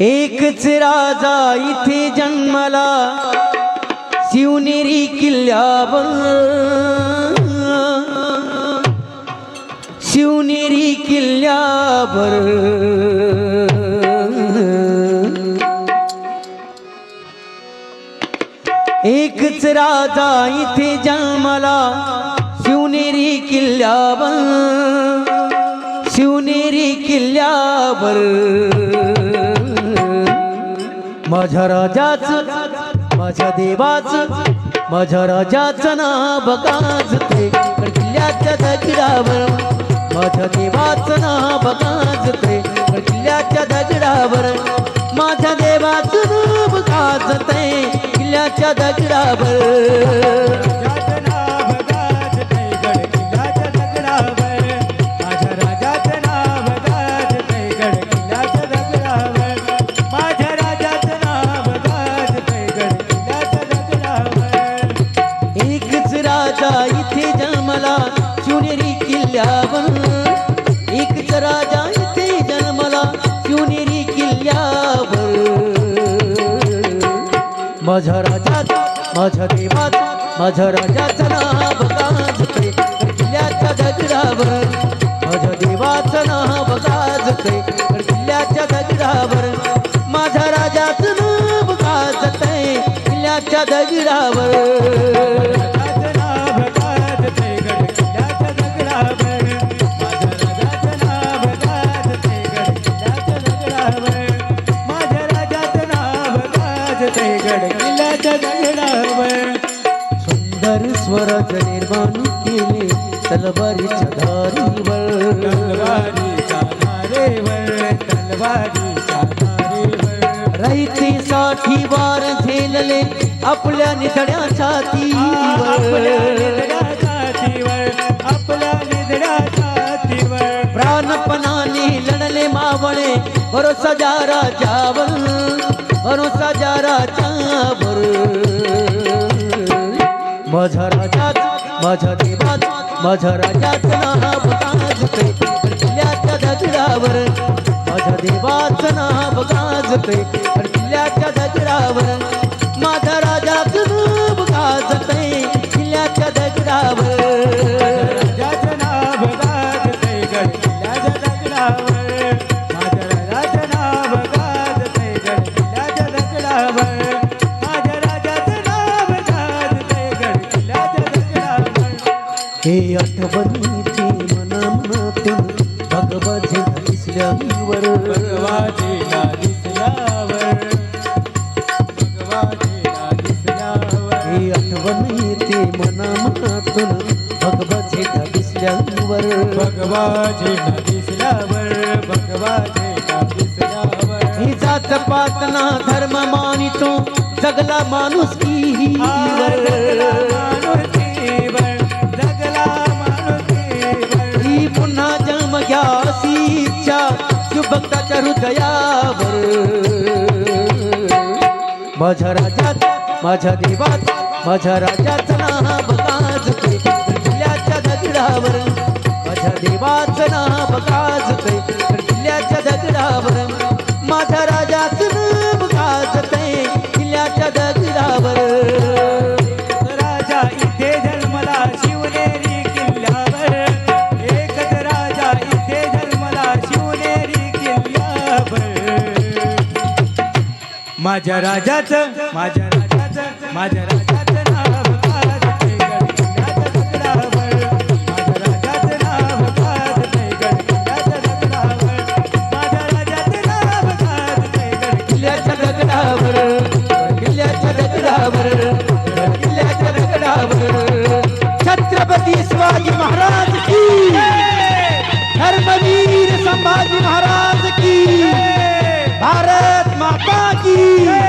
एकच राजा इथे जन्मला. शिवनेरी किल्ल्यावर शिवनेरी किल्ल्यावर एकच राजा इथे जन्मला. शिवनेरी किल्ल्यावर शिवनेरी किल्ल्यावर माझ्या राजाच माझ्या देवाच माझ्या राजाचं नाव गाजते किल्ल्याच्या दगडावर माझ्या देवाचं नाव गाजते किल्ल्याच्या दगडावर माझ्या देवाचं नाव गाजते किल्ल्याच्या दगडावर. जन्मला शिवनेरी किल्ल्यावर एकच राजा इथे जन्मला शिवनेरी किल्ल्यावर. माझा राजा माझ्या देवात माझ्या राजाचं नाव गाजते किल्ल्याच्या दगडावर. माझ्या देवाचं नाव गाजते किल्ल्याच्या दगडावर. माझ्या राजाचं नाव गाजते किल्ल्याच्या दगडावर. दगडावर. सुंदर स्वराज निर्माण केले तलवारीच्या धारीवर तलवारीच्या धारेवर, तलवारीच्या धारेवर. रयतेसाठी वार झेलले आपल्या निधड्या छातीवर आपल्या निधड्या छातीवर. प्राणपणाने लढले मावळे भरोसा जा राजावर भरोसा जा राजावर माझ्या राजात माझ्या देवात माझ्या राजाचं नाव गाजते. किल्ल्याच्या दगडावर. माझ्या देवाचं नाव गाजते. किल्ल्याच्या दगडावर. माझा राजाचं हे आठवणीची मनामनातून भगवती दिसल्यावर. भगवाजीला दिसल्यावर. भगवाजीला दिसल्यावर. हे आठवणीची मनामनातून भगवती दिसल्यावर. भगवाजीला दिसल्यावर भगवाजीला दिसल्यावर. ही जात पातना धर्म मानितो जगला माणूस की जन्म घ्या इच्छा शुभक्ताच्या हृदयावर. माझ्या राजात माझ्या देवात माझ्या राजाचं नाव गाजते किल्ल्याच्या दगडावर माझ्या देवाचं नाव गाजते किल्ल्याच्या दगडावर माझ्या राजाचं नाव गाजते किल्ल्याच्या दगडावर. राजा इथे जन्मला माझ्या राजाचं माझ्या राजाचं माझ्या राजाचं नाव छत्रपती शिवाजी महाराज की. धर्मवीर संभाजी महाराज Yeah.